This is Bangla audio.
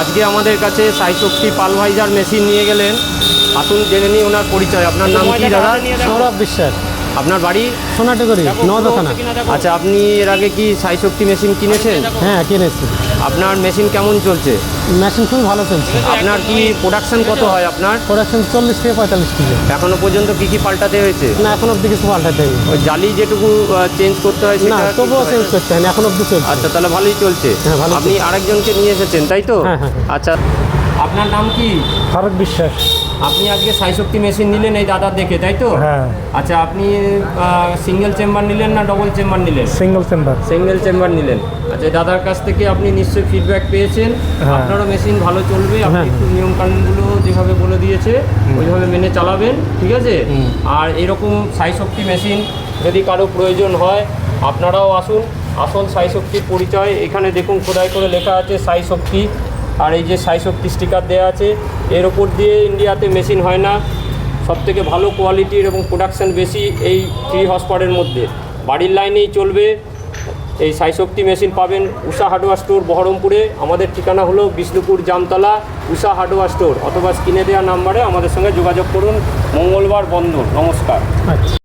আজকে আমাদের কাছে সাইশক্তি পালভাইজার মেশিন নিয়ে গেলেন। আসুন জেনে নিই ওনার পরিচয়। আপনার নাম কি দাদা? সৌরভ বিশ্বাস। আপনার বাড়ি? সোনাটুকুরি নদখানা আচ্ছা আপনি এর আগে কি সাইশক্তি মেশিন কিনেছেন? হ্যাঁ কিনেছি। আপনার মেশিন কেমন চলছে? মেশিন খুব ভালো চলছে। আপনার কি প্রোডাকশন কত হয় আপনার? প্রোডাকশন চল্লিশ থেকে পঁয়তাল্লিশ কেজি। এখনও পর্যন্ত কি কি পাল্টাতে হয়েছে? না এখন অব্দি কিছু পাল্টাতে হয়নি। ওই জালি যেটুকু চেঞ্জ করতে হয় না সেটা কি তবুও হয়? চেঞ্জ করতে হয়নি এখন অব্দি চলছে। আচ্ছা তাহলে ভালোই চলছে। হ্যাঁ, ভালো আপনি আরেকজনকে নিয়ে এসেছেন তাই তো? হ্যাঁ, হ্যাঁ, হ্যাঁ। আচ্ছা। আপনার নাম কি? ফারুক বিশ্বাস। আপনি আজকে সাইশক্তি মেশিন নিলেন এই দাদার দেখে তাই তো? হ্যাঁ। আচ্ছা আপনি সিঙ্গেল চেম্বার নিলেন না ডবল চেম্বার নিলেন? সিঙ্গেল চেম্বার সিঙ্গেল চেম্বার নিলেন। আচ্ছা দাদার কাছ থেকে আপনি নিশ্চয়ই ফিডব্যাক পেয়েছেন। হ্যাঁ। আপনারও মেশিন ভালো চলবে আপনি হ্যাঁ। একটু নিয়ম কানুনগুলো যেভাবে বলে দিয়েছে ওইভাবে মেনে চালাবেন ঠিক আছে? আর এরকম সাই শক্তি মেশিন যদি কারও প্রয়োজন হয় আপনারাও আসুন আসল সাই শক্তির পরিচয় এখানে দেখুন খোদাই করে লেখা আছে সাই শক্তি আর এই যে সাই শক্তি স্টিকার দেওয়া আছে এর ওপর দিয়ে ইন্ডিয়াতে মেশিন হয় না সব থেকে ভালো কোয়ালিটির এবং প্রোডাকশন বেশি এই থ্রি হসপারের মধ্যে। বাড়ির লাইনেই চলবে এই সাইশক্তি মেশিন পাবেন উষা হার্ডওয়ার স্টোর বহরমপুরে। আমাদের ঠিকানা হলো বিষ্ণুপুর জামতলা, উষা হার্ডওয়ার স্টোর। অথবা স্ক্রিনে দেওয়া নাম্বারে আমাদের সঙ্গে যোগাযোগ করুন। মঙ্গলবার বন্ধ। নমস্কার। আচ্ছা।